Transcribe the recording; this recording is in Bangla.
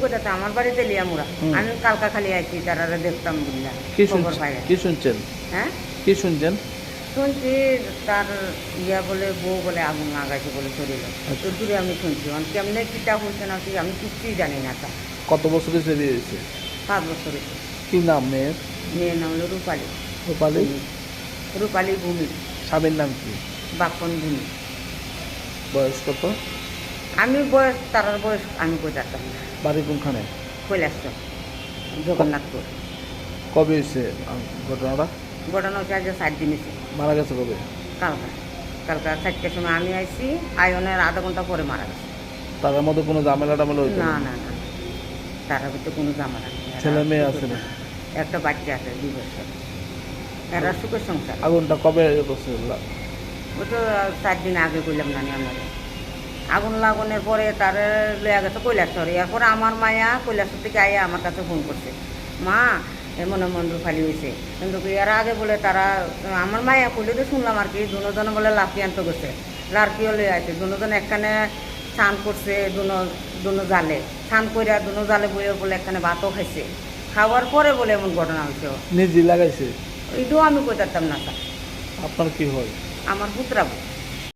কোথাতে আমার বাড়িতে লিয়ামুরা। আমি কালকা খালি আইছি তারা দেখতাম বুঝলাম কি শুনছেন? কি শুনছেন? হ্যাঁ? কি শুনছেন? শুনছি তার ইয়া বলে বউ বলে আগুন লাগাইছে বলে শরীরে। আচ্ছা। তো দূরে আমি শুনছি অন কেমনে কিটা হয়েছে না কি আমি কিছুই জানি না তা। কত বছর বিয়ে হয়েছে পাঁচ বছরে। কি নাম মেয়ের? মেয়ের নাম হলো রূপালী। রূপালী? রূপালী ভূমি। স্বামীর নাম কি? বাপন ভূমি। বয়স কত? আমি বয়স তার বয়স আমি বোঝাতাম না। বাড়ি কোনখানে? কৈলাস জগন্নাথপুর। কবে হয়েছে আহ, ঘটনাটা? ঘটনা হচ্ছে আজ সাত দিন এসে মারা গেছে কবে? কালকা কালকা চারটের সময় আমি আইছি আয়নের আধা ঘণ্টা পরে মারা গেছে। তাদের মধ্যে কোনো ঝামেলা টামেলা না না? না তার ভিতরে কোনো জামালা নেই। ছেলে মেয়ে আছে না? একটা বাচ্চা আছে দুই বছর। এরা সুখের সংসার। আগুনটা কবে করছে ও তো চার দিন আগে কইলাম না আপনাদের আগুন লাগানোর পরে তার লয়া গেছে কৈলাসর এরপরে আমার মায়া কৈলাসর থেকে আইয়া আমার কাছে ফোন করছে। মা এমন এমন রূপালি হয়েছে কিন্তু এর আগে বলে তারা আমার মায়া কইলে তো শুনলাম আর কি দুজন বলে লাফি আনতে গেছে। লাড়কিও লয়ে আছে দুজন একখানে স্নান করছে দুনো দুনো জালে। স্নান কইরা দুনো জালে বইয়ে বলে একখানে ভাতও খাইছে। খাওয়ার পরে বলে এমন ঘটনা হয়েছে নিজে লাগাইছে? এটাও আমি কইতাম না স্যার। আপনার কি হয়? আমার পুত্রাবু।